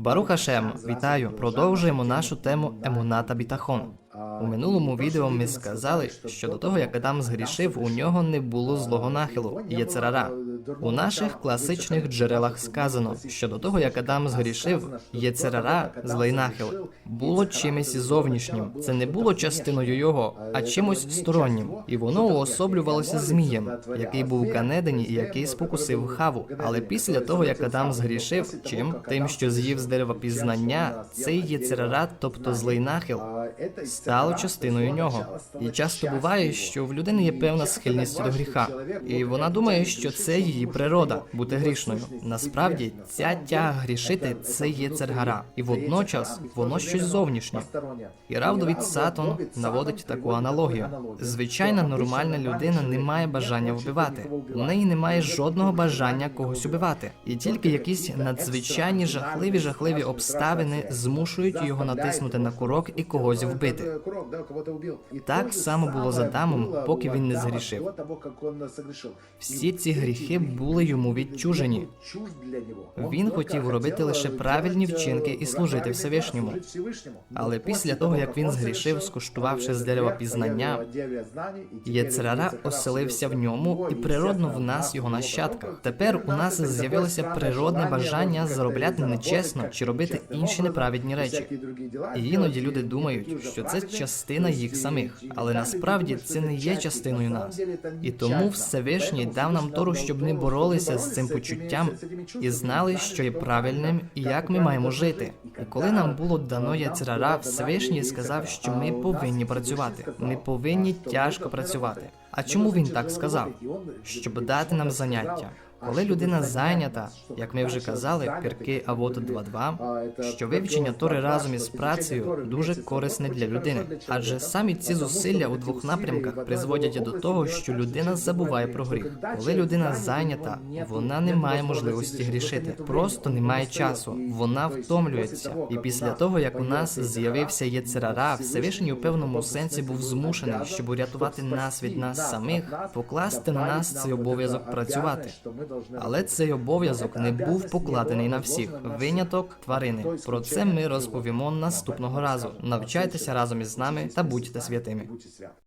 Баруха Шем, вітаю! Продовжуємо нашу тему Емуна та Бітахон. У минулому відео ми сказали, що до того як Адам згрішив, у нього не було злого нахилу, єцерара. У наших класичних джерелах сказано, що до того як Адам згрішив, єцерара, злий нахил, було чимось зовнішнім. Це не було частиною його, а чимось стороннім, і воно уособлювалося змієм, який був Ганедені і який спокусив хаву. Але після того як Адам згрішив, чим тим, що з'їв з дерева пізнання, цей єцерара, тобто злий нахил, стало частиною нього. І часто буває, що в людини є певна схильність до гріха, і вона думає, що це її природа бути грішною. Насправді, ця тяга грішити це є цергара, і водночас воно щось зовнішнє. І Рав Давід Сатон наводить таку аналогію. Звичайна нормальна людина не має бажання вбивати. У неї немає жодного бажання когось убивати, і тільки якісь надзвичайні жахливі жахливі обставини змушують його натиснути на курок і когось вбити. Так само було з Адамом, поки він не згрішив. Всі ці гріхи були йому відчужені. Він хотів робити лише правильні вчинки і служити Всевишньому. Але після того, як він згрішив, скуштувавши з дерева пізнання, Єцерара оселився в ньому, і природно в нас його нащадках. Тепер у нас з'явилося природне бажання заробляти нечесно чи робити інші неправедні речі. І іноді люди думають, що це частина їх самих, але насправді це не є частиною нас. І тому Всевишній дав нам Тору, щоб ми боролися з цим почуттям і знали, що є правильним і як ми маємо жити. І коли нам було дано яцерара, Всевишній сказав, що ми повинні працювати. Ми повинні тяжко працювати. А чому він так сказав? Щоб дати нам заняття. Коли людина зайнята, як ми вже казали, пірки Авод 2.2, що вивчення Тори разом із працею дуже корисне для людини, адже самі ці зусилля у двох напрямках призводять до того, що людина забуває про гріх. Коли людина зайнята, вона не має можливості грішити, просто не має часу. Вона втомлюється. І після того, як у нас з'явився Єцерара, Всевишній у певному сенсі був змушений, щоб урятувати нас від нас самих, покласти на нас цей обов'язок працювати. Але цей обов'язок не був покладений на всіх. Виняток тварини. Про це ми розповімо наступного разу. Навчайтеся разом із нами та будьте святими.